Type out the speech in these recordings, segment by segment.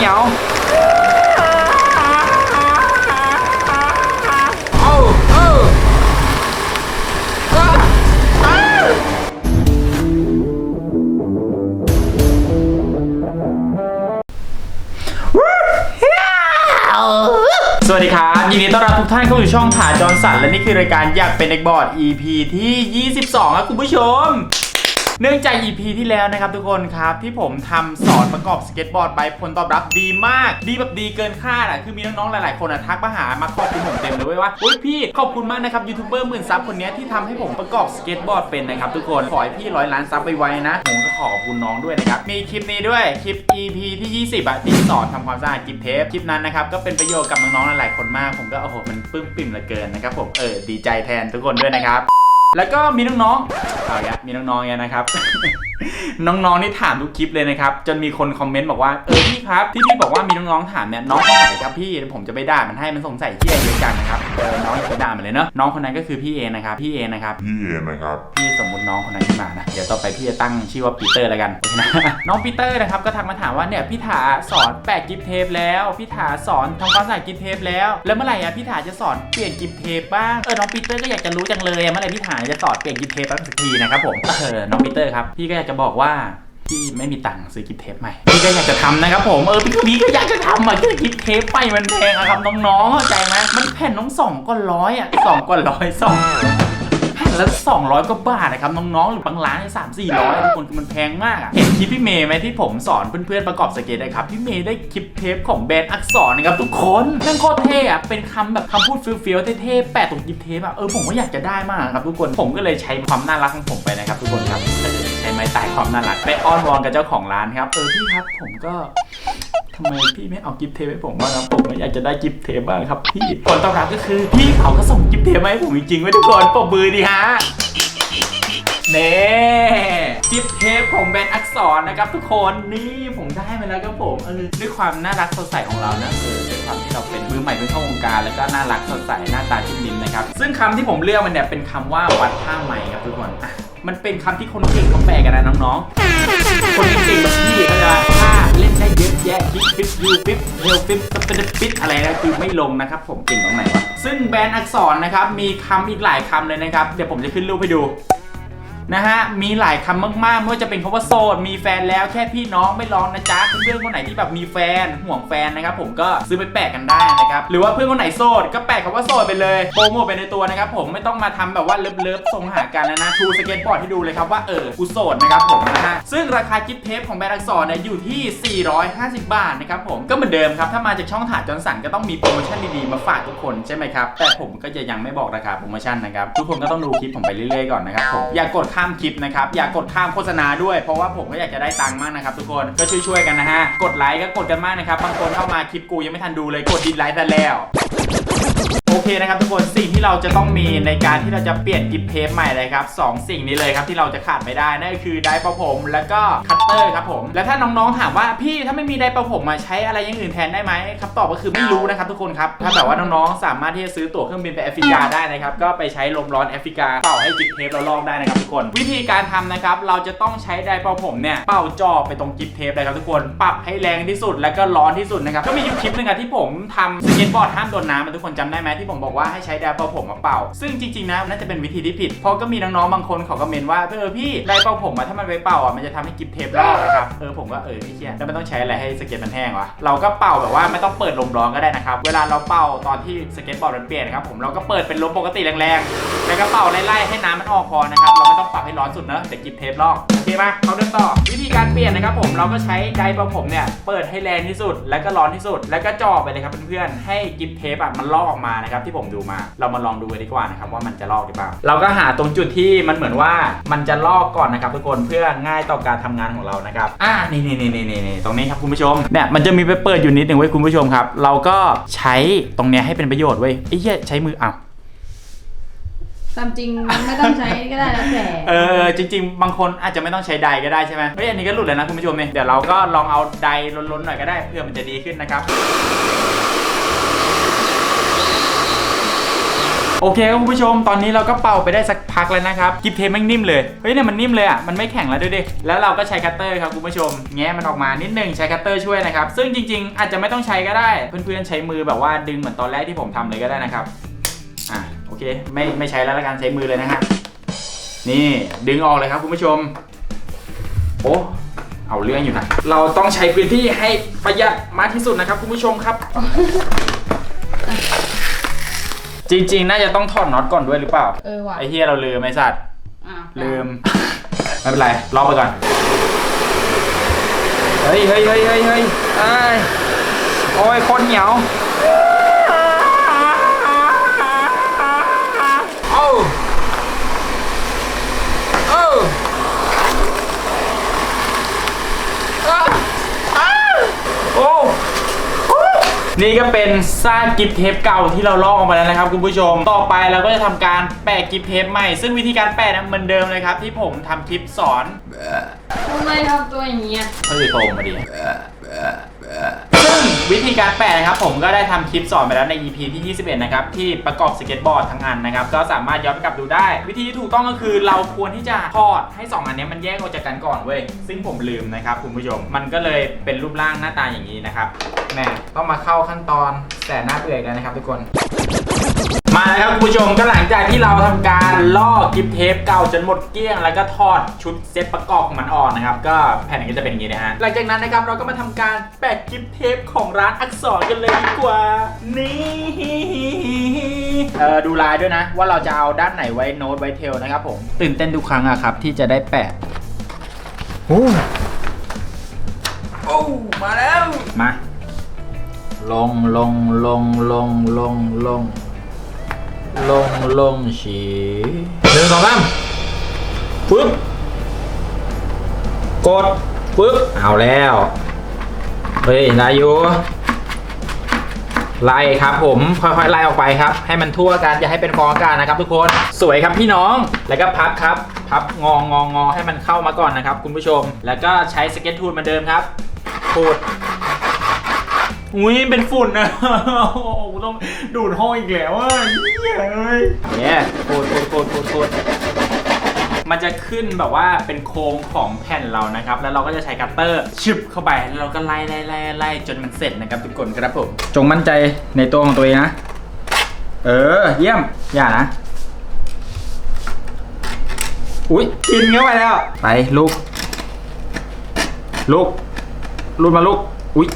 เหนียวเอาเอาสวัสดีครับ ยินดีต้อนรับทุกท่านเข้าสู่ช่องถาจอร์นสันและนี่คือรายการอยากเป็นเด็กบอร์ด EP ที่ 22ครับคุณผู้ชม เนื่องจาก EP ที่แล้วนะครับทุกคนครับที่ผมทำสอนประกอบสเก็ตบอร์ดไปผลตอบรับดีมาก ดีแบบดีเกินคาดอะคือมีน้องๆหลายๆคนอะทักมาหามาขอบคุณผมเต็มเลยเว้ยว่าโอ้ยพี่ขอบคุณมากนะครับยูทูบเบอร์หมื่นซับคนนี้ที่ทำให้ผมประกอบสเก็ตบอร์ดเป็นนะครับทุกคนขอให้พี่ร้อยล้านซับไปไวนะผมก็ขอบคุณน้องด้วยนะครับมีคลิปนี้ด้วยคลิป EP ที่ 20อะที่สอนทำความสะอาดกิฟเทปคลิปนั้นนะครับก็เป็นประโยชน์กับน้องๆหลายๆคนมาก ผมก็โอ้โหมันปลื้มปิ่มเหลือเกินนะครับผมเออดีใจแทนทุกคนด้วยนะครับ แล้วก็มีน้องๆเอาอย่างมีน้องๆเนี่ยนะครับ น้องๆนี่ถามทุกคลิปเลยนะครับ จนมีคนคอมเมนต์บอกว่า เออพี่ครับ ที่พี่บอกว่ามีน้องๆถามเนี่ยน้องคนไหนครับพี่เดี๋ยวผมจะไปด่ามันให้มันสงสัยเที่ยเยอะจังนะครับ เออ น้องอย่าไปด่ามันเลยเนาะ น้องคนนั้นก็คือพี่เอนะครับ พี่เอนะครับ พี่เอนะครับ พี่สมมติน้องคนนั้นขึ้นมานะ เดี๋ยวต่อไปพี่จะตั้งชื่อว่าปีเตอร์แล้วกันนะ น้องปีเตอร์นะครับก็ทักมาถามว่าเนี่ยพี่ถาสอนแปะกิฟเทปแล้ว พี่ถาสอนทำความสะอาดกิฟเทปแล้ว แล้วเมื่อไหร่อะพี่ถาจะสอนเปลี่ยนกิฟเทปบ้าง เออ น้องปีเตอร์ก็อยากจะรู้จังเลยอะเมื่อไหร่พี่ถาจะสอดเปลี่ยนกิฟเทปบ้งสักทีนะครับผมเออน้องปีเตอร์ครับพี่ก็อยากจะบอกว่าพี่ไม่มีตังค์ซื้อกิฟเทปใหม่พี่ก็อยากจะทำนะครับผมเออพี่พี่ก็อยากจะทำอะแค่กิฟเทปไปมันแพงอะครับน้องๆเข้าใจไหมมันแผ่นน้องสองก็ร้อยอะสองก็ร้อยสอง ละ200กว่าบาทนะครับน้องๆหรือบางร้านเนี่ยสามสี่ร้อยทุกคนคือมันแพงมากเห็นคลิปพี่เมย์ไหมที่ผมสอนเพื่อนๆประกอบสเก็ตนะครับพี่เมย์ได้คลิปเทปของแบรนด์อักษรนะครับทุกคนนั่นโคตรเท่อะเป็นคำแบบคำพูดฟี้ยวๆเท่ๆแปะตรงคลิปเทปอะเออผมก็อยากจะได้มากครับทุกคนผมก็เลยใช้ความน่ารักของผมไปนะครับทุกคนครับใช้ไม้ตายความน่ารักไปอ้อนวอนกับเจ้าของร้านครับเออพี่ครับผมก็ ทำไมพี่ไม่เอากิฟเทปให้ผมบ้างครับผมอยากจะได้กิฟเทปบ้างครับพี่ผลตอบรับก็คือพี่เขาก็ส่งกิฟเทปมาให้ผมจริงๆไว้ทุกคนปรบมือดีฮะเน่กิฟเทปของแบรนด์อักษรนะครับทุกคนนี่ผมได้มาแล้วครับผมเออด้วยความน่ารักสดใสของเรานะเออด้วยความที่เราเป็นมือใหม่เพิ่งเข้าวงการแล้วก็น่ารักสดใสหน้าตาจิ้มลิ้มนะครับซึ่งคำที่ผมเลือกมันเนี่ยเป็นคำว่าวัดท่าใหม่ครับทุกคนอะมันเป็นคำที่คนเก่งเขาแปลกันนะน้องๆคนเก่งแบบพี่เขาจะถ้า คิวฟิปยูฟิปเฮลฟิปสเปนฟิปอะไรนะคือไม่ลงนะครับ ผมเก่งตรงไหนวะซึ่งแบรนด์อักษรนะครับมีคำอีกหลายคำเลยนะครับ เดี๋ยวผมจะขึ้นรูปให้ดู นะฮะมีหลายคำมากๆไม่ว่าจะเป็นคำว่าโสดมีแฟนแล้วแค่พี่น้องไม่ลองนะจ๊ะเพื่อนคนไหนที่แบบมีแฟนห่วงแฟนนะครับผมก็ซื้อไปแปะกันได้นะครับหรือว่าเพื่อนคนไหนโสดก็แปะคำว่าโสดไปเลยโปรโมทไปในตัวนะครับผมไม่ต้องมาทำแบบว่าเลิฟๆส่งหากันนะนะทูสเก็ตบอร์ดให้ดูเลยครับว่าเออกูโสดนะครับผมนะฮะซึ่งราคากิฟเทปของแบรนด์อักษรเนี่ยอยู่ที่ 450 บาทนะครับผมก็เหมือนเดิมครับถ้ามาจากช่องถาจอนสันก็ต้องมีโปรโมชั่นดีๆมาฝากทุกคนใช่ไหมครับแต่ผมก็จะยังไม่บอกราคาโปรโมชั่นนะครับทุกคนก็ต้องดูคลิปผมไปเรื่อยๆก่อนนะครับผมอย่ากกดข้ามคลิปนะครับ อย่ากดข้ามโฆษณาด้วย เพราะว่าผมก็อยากจะได้ตังค์มากนะครับทุกคน ก็ช่วยๆกันนะฮะ กดไลค์ก็กดกันมากนะครับ บางคนเข้ามาคลิปกูยังไม่ทันดูเลย กดดิสไลค์แต่แล้ว โอเคนะครับทุกคนสิ่งที่เราจะต้องมีในการที่เราจะเปลี่ยนกิฟเทปใหม่เลยครับสองสิ่งนี้เลยครับที่เราจะขาดไม่ได้นั่นก็คือไดร์ประผม แล้วก็คัตเตอร์ครับผมและถ้าน้องๆถามว่าพี่ถ้าไม่มีไดร์ประผมมาใช้อะไรอย่างอื่นแทนได้ไหมคำตอบก็คือไม่รู้นะครับทุกคนครับถ้าแบบว่าน้องๆสามารถที่จะซื้อตั๋วเครื่องบินไปแอฟริกาได้นะครับก็ไปใช้ลมร้อนแอฟริกาเป่าให้กิฟเทปเราลอกได้นะครับทุกคน วิธีการทำนะครับเราจะต้องใช้ไดร์ประผมเนี่ยเป่าจ่อไปตรงกิฟเทปเลยครับทุกคนปรับให้แรงที่สุดแล้วก็ร้อนที่สุดนะครับก็มีอยู่คลิปหนึงอะที่ผมทำสเก็ตบอร์ดห้ามโดนน้ำทุกคนจำได้ไหมที่ผมบอกว่าให้ใช้แดร์เป่าผมมาเป่า ซึ่งจริงๆนะน่าจะเป็นวิธีที่ผิด เพราะก็มีน้องๆบางคนเขาก็เมนว่าเออพี่ไดร์เป่าผมมาถ้ามันไปเป่าอะมันจะทำให้กิบเทปลอกนะครับเออผมก็เออไม่เชี่ยแล้วมันต้องใช้อะไรให้สเก็ตมันแห้งวะเราก็เป่าแบบว่าไม่ต้องเปิดลมร้อนก็ได้นะครับเวลาเราเป่าตอนที่สเก็ตบอร์ดมันเปลี่ยนนะครับผมเราก็เปิดเป็นลมปกติแรงๆ แล้วก็เป่าไล่ๆให้น้ำมันออกพอนะครับ เราไม่ต้องปรับให้ร้อนสุดนะเดี๋ยวกิฟต์เทปลอก โอเคปะเขาเดินต่อ วิธีการเปลี่ยนนะครับผม เราก็ใช้ไดร์เป่าผมเนี่ย เปิดให้แรงที่สุด แล้วก็ร้อนที่สุด แล้วก็จ่อไปเลยครับเพื่อนๆ ให้กิฟต์เทปอะมันลอกออกมานะครับที่ผมดูมา เรามาลองดูกันดีกว่านะครับว่ามันจะลอกหรือเปล่า เราก็หาตรงจุดที่มันเหมือนว่ามันจะลอกก่อนนะครับทุกคนเพื่อง่ายต่อการทำงานของเรานะครับ อ่า นี่นี่นี่นี่นี่ตรงนี้ครับคุณผู้ชม เนี่ยมันจะมีไปเปิดอยู่นิดหนึ่งไว้คุณผู้ชมครับ เราก็ใช้ตรงเนี้ยให้เป็นประโยชน์เว้ไอ้เหี้ยใช้มืออ้าว ตามจริงไม่ต้องใช้ก็ได้แล้วแต่เออจริง ๆ บางคนอาจจะไม่ต้องใช้ไดร์ก็ได้ใช่ไหมเฮ้ยอันนี้ก็หลุดแล้วนะคุณผู้ชมเนี่ยเดี๋ยวเราก็ลองเอาไดร์ล้นๆหน่อยก็ได้เพื่อมันจะดีขึ้นนะครับโอเคครับคุณผู้ชมตอนนี้เราก็เป่าไปได้สักพักแล้วนะครับกิฟเทปแม่งนิ่มเลยเฮ้ยเนี่ยมันนิ่มเลยอะมันไม่แข็งแล้วด้วยดิแล้วเราก็ใช้คัตเตอร์ครับคุณผู้ชมแงะมันออกมานิดนึงใช้คัตเตอร์ช่วยนะครับซึ่งจริง ๆ อาจจะไม่ต้องใช้ก็ได้เพื่อนๆใช้มือแบบว่าดึงเหมือนตอนแรกที่ผมทำเลยก็ได้นะครับ เค ไม่ไม่ใช้แล้วละกันใช้มือเลยนะฮะนี่ดึงออกเลยครับคุณผู้ชม โอ้เอาเรื่องอยู่นะ เราต้องใช้พื้นที่ให้ประหยัดมากที่สุดนะครับ คุณผู้ชมครับ จริงๆ น่าจะต้องถอดน็อตก่อนด้วยหรือเปล่า เออว่ะไอ้เฮียเราลืมไอ้สัตว์อะลืม ไม่เป็นไรรอไปก่อน เฮ้ยเฮ้ยเฮ้ยเฮ้ยเฮ้ยเอ้ยโอ้ยคนเหนียว นี่ก็เป็นซากกิฟเทปเก่าที่เราลอกออกมาแล้วนะครับคุณผู้ชม ต่อไปเราก็จะทำการแปะกิฟเทปใหม่ ซึ่งวิธีการแปะนะเหมือนเดิมเลยครับ ที่ผมทำคลิปสอนทำไมทำตัวอย่างเงี้ยก็คือโตมาดีซึ่ง วิธีการแปะนะครับ ผมก็ได้ทำคลิปสอนไปแล้วใน EP ที่ 21 นะครับ ที่ประกอบสเก็ตบอร์ดทั้งอันนะครับ ก็สามารถย้อนไปกลับดูได้ วิธีที่ถูกต้องก็คือเราควรที่จะทอดให้ 2 อันนี้มันแยกออกจากกันก่อนเว้ย ซึ่งผมลืมนะครับคุณผู้ชม มันก็เลยเป็นรูปร่างหน้าตาอย่างนี้นะครับแหม่ต้องมาเข้าขั้นตอนแต่หน้าเปื่อยกันนะครับทุกคน มาแล้วครับคุณผู้ชมก็หลังจากที่เราทำการลอกกิฟเทปเก่าจนหมดเกลี้ยง แล้วก็ทอดชุดเซตประกอบของมันออกนะครับ ก็แผ่นก็จะเป็นอย่างนี้นะฮะหลังจากนั้นนะครับเราก็มาทำการแปะกิฟเทปของร้านอักษรกันเลยดีกว่า นี่เออดูลายด้วยนะ ว่าเราจะเอาด้านไหนไว้โน้ตไว้เทลนะครับผมตื่นเต้นทุกครั้งอะครับ ที่จะได้แปะโอ้โอ้มาแล้วมาลงลงลงลงลงลง ลงลงฉีหนึ่งสองสามปึ๊บกดปึ๊บเอาแล้ว เฮ้ยนายอยู่ไล่ครับผมค่อยๆไล่ออกไปครับ ให้มันทั่วกันอย่าให้เป็นฟองอากาศนะครับ ทุกคนสวยครับพี่น้องแล้วก็พับครับ พับงององอให้มันเข้ามาก่อนนะครับ คุณผู้ชม แล้วก็ใช้สเก็ตทูลเหมือนเดิมครับขูด อุ้ยเป็นฝุ่นนะโอ้โหต้องดูดห้องอีกแล้วอะเหี้ยเอ้ยเนี่ยโคตรโคตรโคตรโคตรโคตรมันจะขึ้นแบบว่าเป็นโครงของแผ่นเรานะครับ แล้วเราก็จะใช้คัตเตอร์ชึบเข้าไปแล้วเราก็ไล่ไล่ไล่ไล่จนมันเสร็จนะครับทุกคนครับผมจงมั่นใจในตัวของตัวเองนะ เออ เยี่ยม อย่านะ อุ้ยกินเข้าไปแล้ว ไปลูกลูกลูกมาลูกอุ้ย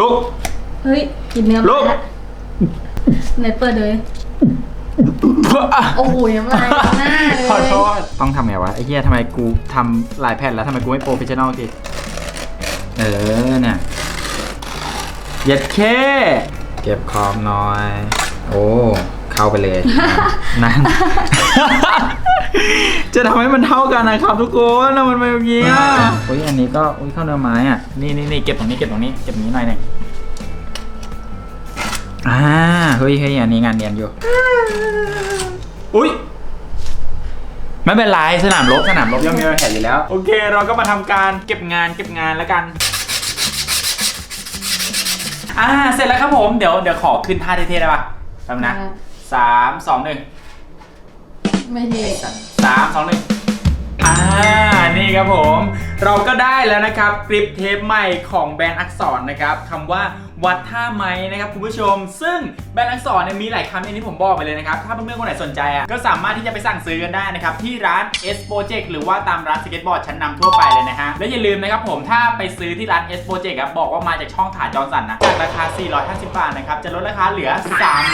ลูกเฮ้ย กินเนื้อลูมาก แล้วไหนเปิดเลย โอ้โหยังไงหน้าเลยขอโทษต้องทำไงวะ ไอ้เหี้ยทำไมกูทำหลายแผ่นแล้วทำไมกูไม่โปรเฟชชั่นอลทีเออเนี่ยเย็ดเคเก็บคอมหน่อย โอ้ เข้าไปเลย นั่น จะทำให้มันเท่ากันนะครับทุกคนแล้วมันเป็นแบบนี้อะอุ้ยอันนี้ก็อุ้ยเข้าเนื้อไม้อะนี่นี่นี่เก็บตรงนี้เก็บตรงนี้เก็บตรงนี้หน่อยหนึ่งอ่าเฮ้ยเฮ้ยอันนี้งานเนียนอยู่อุ้ยไม่เป็นไรสนามรบสนามรบย่อมมีรอยแผลอยู่แล้ว โอเค เราก็มาทำการเก็บงานเก็บงานแล้วกันอ่าเสร็จแล้วครับผมเดี๋ยวเดี๋ยวขอขึ้นท่าเท่ๆได้ปะแป๊บนะสามสองหนึ่ง ไม่เท่สามสองหนึ่งอ่า นี่ครับผม เราก็ได้แล้วนะครับ คลิปเทปใหม่ของแบรนด์อักษรนะครับคำว่า วัดท่าไม้นะครับคุณผู้ชม ซึ่งแบรนด์อักษรเนี่ยมีหลายคำอย่างที่ผมบอกไปเลยนะครับ ถ้าเพื่อนๆคนไหนสนใจอะก็สามารถที่จะไปสั่งซื้อกันได้นะครับ ที่ร้าน S Project หรือว่าตามร้านสเก็ตบอร์ดชั้นนำทั่วไปเลยนะฮะ และอย่าลืมนะครับผมถ้าไปซื้อที่ร้าน S Project ครับบอกว่ามาจากช่องถ่ายจอร์นสันนะจากราคา 450 บาทนะครับจะลดราคาเหลือ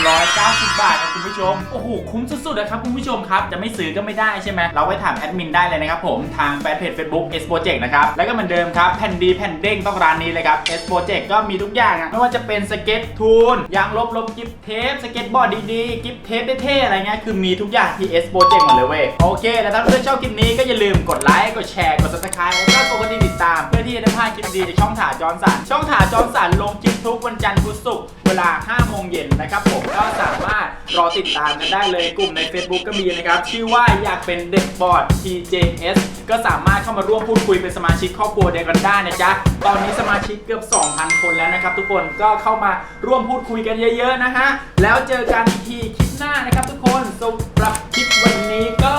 390 บาทนะคุณผู้ชมโอ้โหคุ้มสุดๆนะครับคุณผู้ชมครับจะไม่ซื้อก็ไม่ได้ใช่ไหมเราไปถามแอดมินได้เลยนะครับผมทางแฟนเพจ Facebook S Project นะครับแล้วก็เหมือนเดิมครับแผ่นดีแผ่นเด้งต้องร้านนี้เลยครับ S Project ก็มีทุกอย่างอะไม่ว่าจะเป็นสเก็ตทูลยางลบลบกิฟเทปสเก็ตบอร์ดดีๆ กิฟเทปเท่ๆอะไรเงี้ยคือมีทุกอย่างที่ S Project หมดเลยเว้ยโอเค แล้วถ้าเพื่อนชอบคลิปนี้ก็อย่าลืมกดไลค์กดแชร์กด subscribe แล้วก็กดกระดิ่งติดตาม เพื่อที่จะได้พลาดคลิปดีจากช่องถาจอร์นสันช่องถาจอร์นสันลงคลิปทุกวันจันทร์พุธศุกร์เวลา 5 โมงเย็นนะครับผมก็สามารถรอติดตามกันได้เลยกลุ่มใน Facebook ก็มีนะครับ ชื่อว่าอยากเป็นเด็กบอร์ด TJS ก็สามารถเข้ามาร่วมพูดคุยเป็นสมาชิกครอบครัวเดียวกันได้นะจ๊ะตอนนี้สมาชิกเกือบ 2,000 คนแล้วนะครับทุกคนก็เข้ามาร่วมพูดคุยกันเยอะ ๆ นะฮะ แล้วเจอกันทีคลิปหน้านะครับทุกคนสำหรับคลิปวันนี้ก็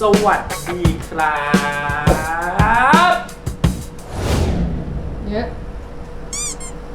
สวัสดีครับ เยอะ